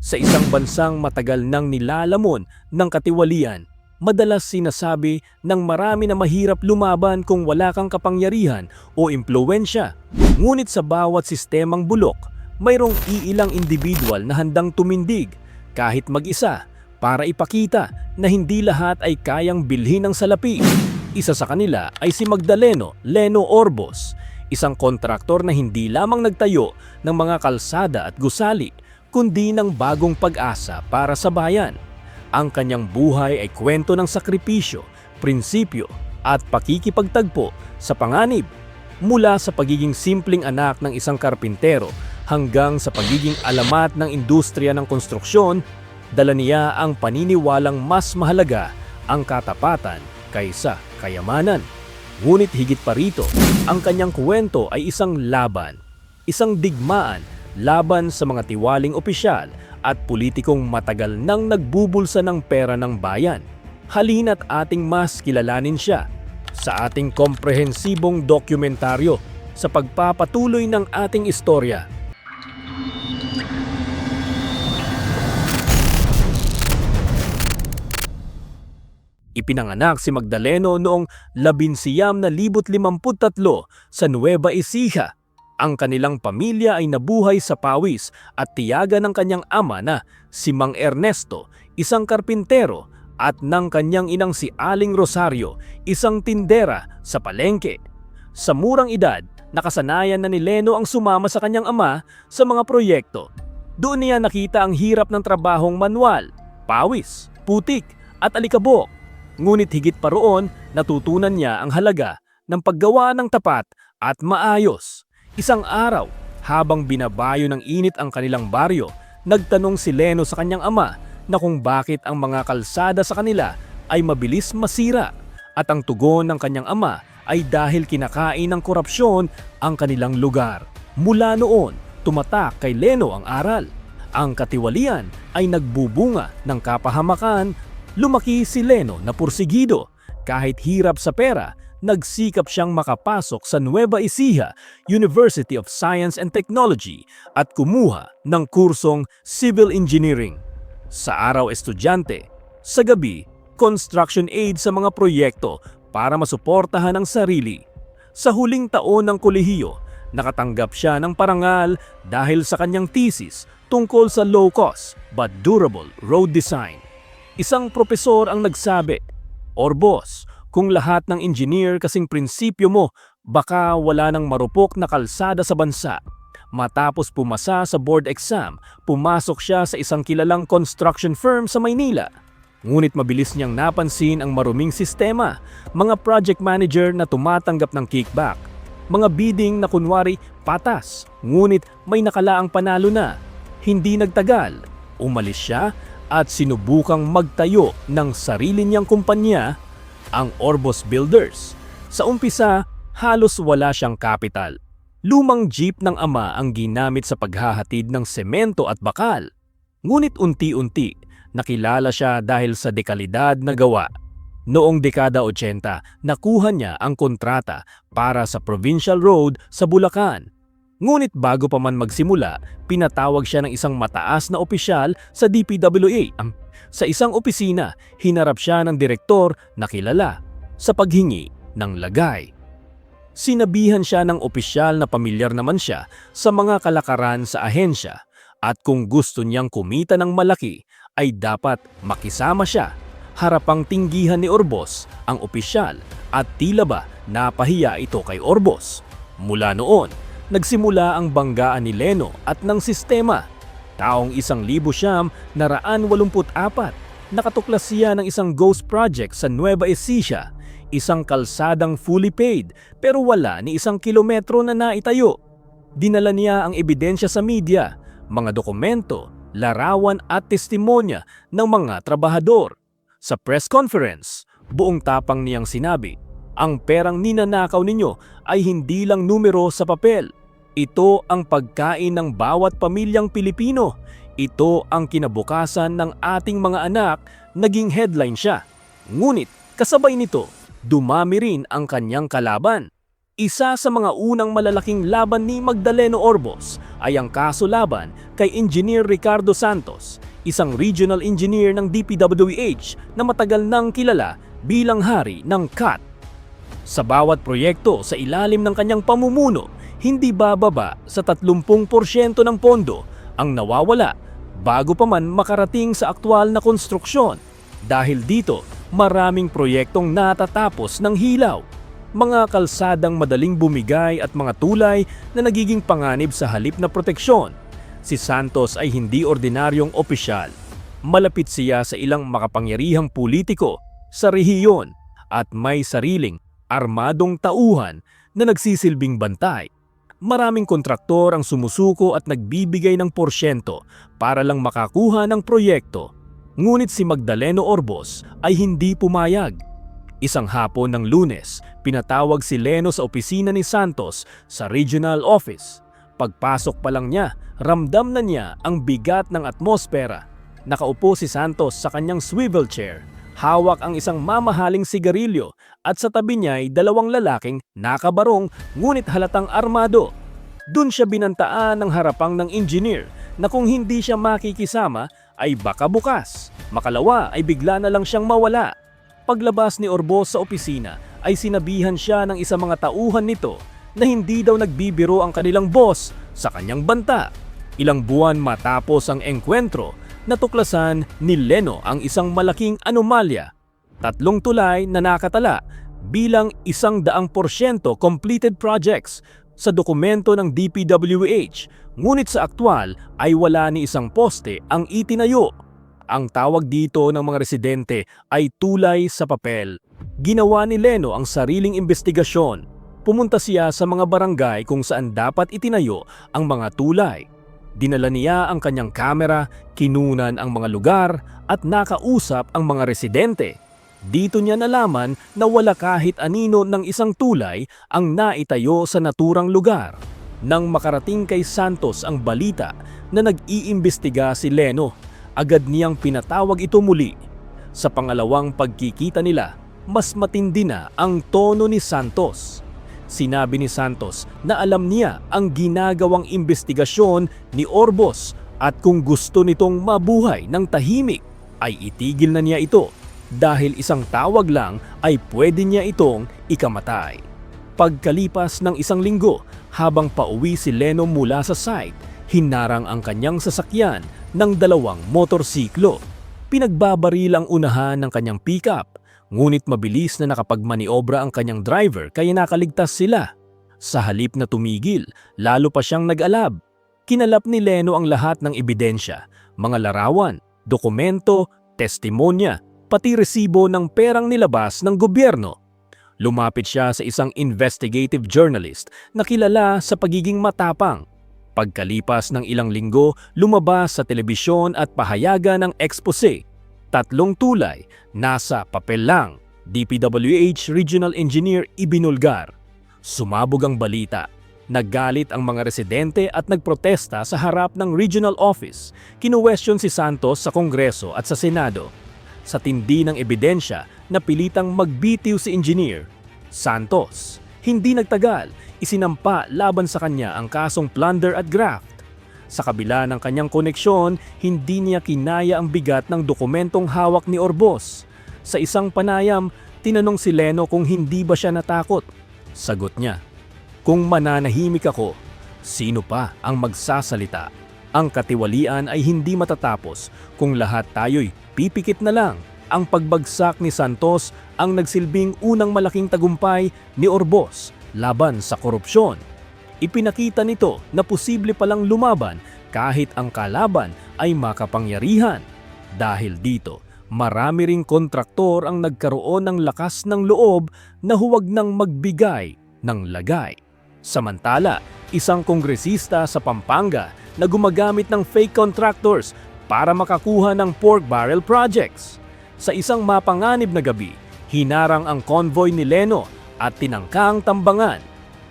Sa isang bansang matagal nang nilalamon ng katiwalian, madalas sinasabi ng marami na mahirap lumaban kung wala kang kapangyarihan o impluensya. Ngunit sa bawat sistemang bulok, mayroong iilang individual na handang tumindig kahit mag-isa para ipakita na hindi lahat ay kayang bilhin ng salapi. Isa sa kanila ay si Magdaleno Leno Orbos, isang kontraktor na hindi lamang nagtayo ng mga kalsada at gusali, kundi ng bagong pag-asa para sa bayan. Ang kanyang buhay ay kwento ng sakripisyo, prinsipyo at pakikipagtagpo sa panganib mula sa pagiging simpleng anak ng isang karpintero hanggang sa pagiging alamat ng industriya ng konstruksyon, dala niya ang paniniwalang mas mahalaga ang katapatan kaysa kayamanan. Ngunit higit pa rito, ang kanyang kwento ay isang laban, isang digmaan laban sa mga tiwaling opisyal at politikong matagal nang nagbubulsa ng pera ng bayan. Halina't ating mas kilalanin siya sa ating komprehensibong dokumentaryo sa pagpapatuloy ng ating istorya. Ipinanganak si Magdaleno noong 1953 sa Nueva Ecija. Ang kanilang pamilya ay nabuhay sa pawis at tiyaga ng kanyang ama na si Mang Ernesto, isang karpintero, at ng kanyang inang si Aling Rosario, isang tindera sa palengke. Sa murang edad, nakasanayan na ni Leno ang sumama sa kanyang ama sa mga proyekto. Doon niya nakita ang hirap ng trabahong manual, pawis, putik at alikabok. Ngunit higit pa roon, natutunan niya ang halaga ng paggawa ng tapat at maayos. Isang araw, habang binabayo ng init ang kanilang baryo, nagtanong si Leno sa kanyang ama na kung bakit ang mga kalsada sa kanila ay mabilis masira at ang tugon ng kanyang ama ay dahil kinakain ng korupsyon ang kanilang lugar. Mula noon, tumatak kay Leno ang aral. Ang katiwalian ay nagbubunga ng kapahamakan Lumaki si Leno na pursigido. Kahit hirap sa pera, nagsikap siyang makapasok sa Nueva Ecija University of Science and Technology at kumuha ng kursong Civil Engineering. Sa araw estudyante, sa gabi, construction aid sa mga proyekto para masuportahan ang sarili. Sa huling taon ng kolehiyo, nakatanggap siya ng parangal dahil sa kanyang thesis tungkol sa low-cost but durable road design. Isang propesor ang nagsabi, Or boss, kung lahat ng engineer kasing prinsipyo mo, baka wala nang marupok na kalsada sa bansa. Matapos pumasa sa board exam, pumasok siya sa isang kilalang construction firm sa Maynila. Ngunit mabilis niyang napansin ang maruming sistema, mga project manager na tumatanggap ng kickback, mga bidding na kunwari patas, ngunit may nakalaang panalo na. Hindi nagtagal, umalis siya at sinubukang magtayo ng sarili niyang kumpanya, ang Orbos Builders. Sa umpisa, halos wala siyang kapital. Lumang jeep ng ama ang ginamit sa paghahatid ng semento at bakal. Ngunit unti-unti, nakilala siya dahil sa dekalidad na gawa. Noong dekada 80, nakuha niya ang kontrata para sa Provincial Road sa Bulacan Ngunit bago pa man magsimula, pinatawag siya ng isang mataas na opisyal sa DPWA. Sa isang opisina, hinarap siya ng direktor na kilala sa paghingi ng lagay. Sinabihan siya ng opisyal na pamilyar naman siya sa mga kalakaran sa ahensya at kung gusto niyang kumita ng malaki ay dapat makisama siya. Harapang tinggihan ni Orbos ang opisyal at tila ba napahiya ito kay Orbos. Mula noon, nagsimula ang banggaan ni Leno at ng sistema. Taong isang libo siyam na raan walumput apat, nakatuklas siya ng isang ghost project sa Nueva Ecija, isang kalsadang fully paid pero wala ni isang kilometro na naitayo. Dinala niya ang ebidensya sa media, mga dokumento, larawan at testimonya ng mga trabahador. Sa press conference, buong tapang niyang sinabi, ang perang ninanakaw ninyo ay hindi lang numero sa papel, ito ang pagkain ng bawat pamilyang Pilipino. Ito ang kinabukasan ng ating mga anak, naging headline siya. Ngunit kasabay nito, dumami rin ang kanyang kalaban. Isa sa mga unang malalaking laban ni Magdaleno Orbos ay ang kaso laban kay Engineer Ricardo Santos, isang regional engineer ng DPWH na matagal nang kilala bilang hari ng CAT. Sa bawat proyekto sa ilalim ng kanyang pamumuno, hindi bababa sa 30% ng pondo ang nawawala bago pa man makarating sa aktwal na konstruksyon. Dahil dito, maraming proyektong natatapos ng hilaw. Mga kalsadang madaling bumigay at mga tulay na nagiging panganib sa halip na proteksyon. Si Santos ay hindi ordinaryong opisyal. Malapit siya sa ilang makapangyarihang politiko sa rehiyon at may sariling armadong tauhan na nagsisilbing bantay. Maraming kontraktor ang sumusuko at nagbibigay ng porsyento para lang makakuha ng proyekto. Ngunit si Magdaleno Orbos ay hindi pumayag. Isang hapon ng lunes, pinatawag si Leno sa opisina ni Santos sa regional office. Pagpasok pa lang niya, ramdam na niya ang bigat ng atmosfera. Nakaupo si Santos sa kanyang swivel chair. Hawak ang isang mamahaling sigarilyo at sa tabi niya ay dalawang lalaking nakabarong ngunit halatang armado. Doon siya binantaan ng harapang ng engineer na kung hindi siya makikisama ay baka bukas. Makalawa ay bigla na lang siyang mawala. Paglabas ni Orbos sa opisina ay sinabihan siya ng isang mga tauhan nito na hindi daw nagbibiro ang kanilang boss sa kanyang banta. Ilang buwan matapos ang engkwentro, natuklasan ni Leno ang isang malaking anomalya. Tatlong tulay na nakatala bilang isang daang porsyento completed projects sa dokumento ng DPWH, ngunit sa aktwal ay wala ni isang poste ang itinayo. Ang tawag dito ng mga residente ay tulay sa papel. Ginawa ni Leno ang sariling investigasyon. Pumunta siya sa mga barangay kung saan dapat itinayo ang mga tulay. Dinala niya ang kanyang kamera, kinunan ang mga lugar at nakausap ang mga residente. Dito niya nalaman na wala kahit anino ng isang tulay ang naitayo sa naturang lugar. Nang makarating kay Santos ang balita na nag-iimbestiga si Leno, agad niyang pinatawag ito muli. Sa pangalawang pagkikita nila, mas matindi na ang tono ni Santos. Sinabi ni Santos na alam niya ang ginagawang investigasyon ni Orbos at kung gusto nitong mabuhay ng tahimik ay itigil na niya ito dahil isang tawag lang ay pwede niya itong ikamatay. Pagkalipas ng isang linggo, habang pauwi si Leno mula sa site, hinarang ang kanyang sasakyan ng dalawang motorsiklo. Pinagbabaril ang unahan ng kanyang pickup, ngunit mabilis na nakapagmaniobra ang kanyang driver kaya nakaligtas sila. Sa halip na tumigil, lalo pa siyang nag-alab. Kinalap ni Leno ang lahat ng ebidensya, mga larawan, dokumento, testimonya, pati resibo ng perang nilabas ng gobyerno. Lumapit siya sa isang investigative journalist na kilala sa pagiging matapang. Pagkalipas ng ilang linggo, lumabas sa telebisyon at pahayagan ng expose. Tatlong tulay, nasa papel lang. DPWH Regional Engineer ibinulgar. Sumabog ang balita. Naggalit ang mga residente at nagprotesta sa harap ng regional office. Kinuwestiyon si Santos sa Kongreso at sa Senado. Sa tindi ng ebidensya, napilitang magbitiw si engineer. Santos, hindi nagtagal, isinampa laban sa kanya ang kasong plunder at graft. Sa kabila ng kanyang koneksyon, hindi niya kinaya ang bigat ng dokumentong hawak ni Orbos. Sa isang panayam, tinanong si Leno kung hindi ba siya natakot. Sagot niya, Kung mananahimik ako, sino pa ang magsasalita? Ang katiwalian ay hindi matatapos kung lahat tayo'y pipikit na lang. Ang pagbagsak ni Santos ang nagsilbing unang malaking tagumpay ni Orbos laban sa korupsyon. Ipinakita nito na posible palang lumaban kahit ang kalaban ay makapangyarihan. Dahil dito, marami ring kontraktor ang nagkaroon ng lakas ng loob na huwag nang magbigay ng lagay. Samantala, isang kongresista sa Pampanga na gumagamit ng fake contractors para makakuha ng pork barrel projects. Sa isang mapanganib na gabi, hinarang ang convoy ni Leno at tinangkang tambangan.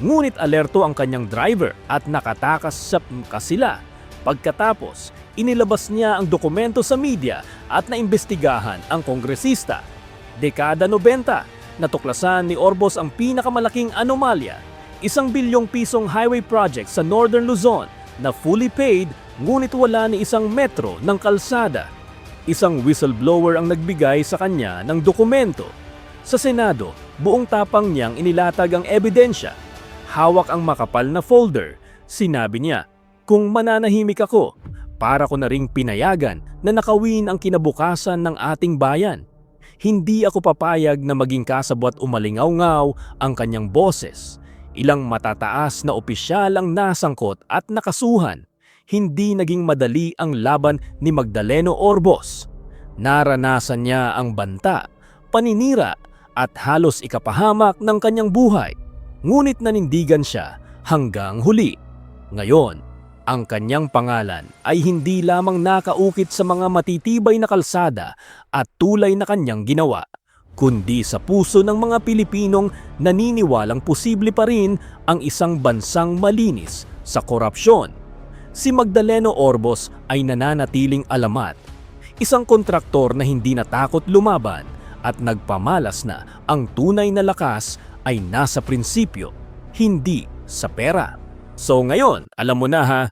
Ngunit alerto ang kanyang driver at nakatakas sa kasila. Pagkatapos, inilabas niya ang dokumento sa media at naimbestigahan ang kongresista. Dekada 90, natuklasan ni Orbos ang pinakamalaking anomalya, isang bilyong pisong highway project sa Northern Luzon na fully paid ngunit wala ni isang metro ng kalsada. Isang whistleblower ang nagbigay sa kanya ng dokumento. Sa Senado, buong tapang niyang inilatag ang ebidensya. Hawak ang makapal na folder. Sinabi niya, kung mananahimik ako, para ko na ring pinayagan na nakawin ang kinabukasan ng ating bayan. Hindi ako papayag na maging kasabwat umalingaw-ngaw ang kanyang boses. Ilang matataas na opisyal ang nasangkot at nakasuhan. Hindi naging madali ang laban ni Magdaleno Orbos. Naranasan niya ang banta, paninira at halos ikapahamak ng kanyang buhay. Ngunit nanindigan siya hanggang huli. Ngayon, ang kanyang pangalan ay hindi lamang nakaukit sa mga matitibay na kalsada at tulay na kanyang ginawa, kundi sa puso ng mga Pilipinong naniniwalang posible pa rin ang isang bansang malinis sa korupsyon. Si Magdaleno Orbos ay nananatiling alamat, isang kontraktor na hindi natakot lumaban at nagpamalas na ang tunay na lakas ay nasa prinsipyo, hindi sa pera. So ngayon, alam mo na ha,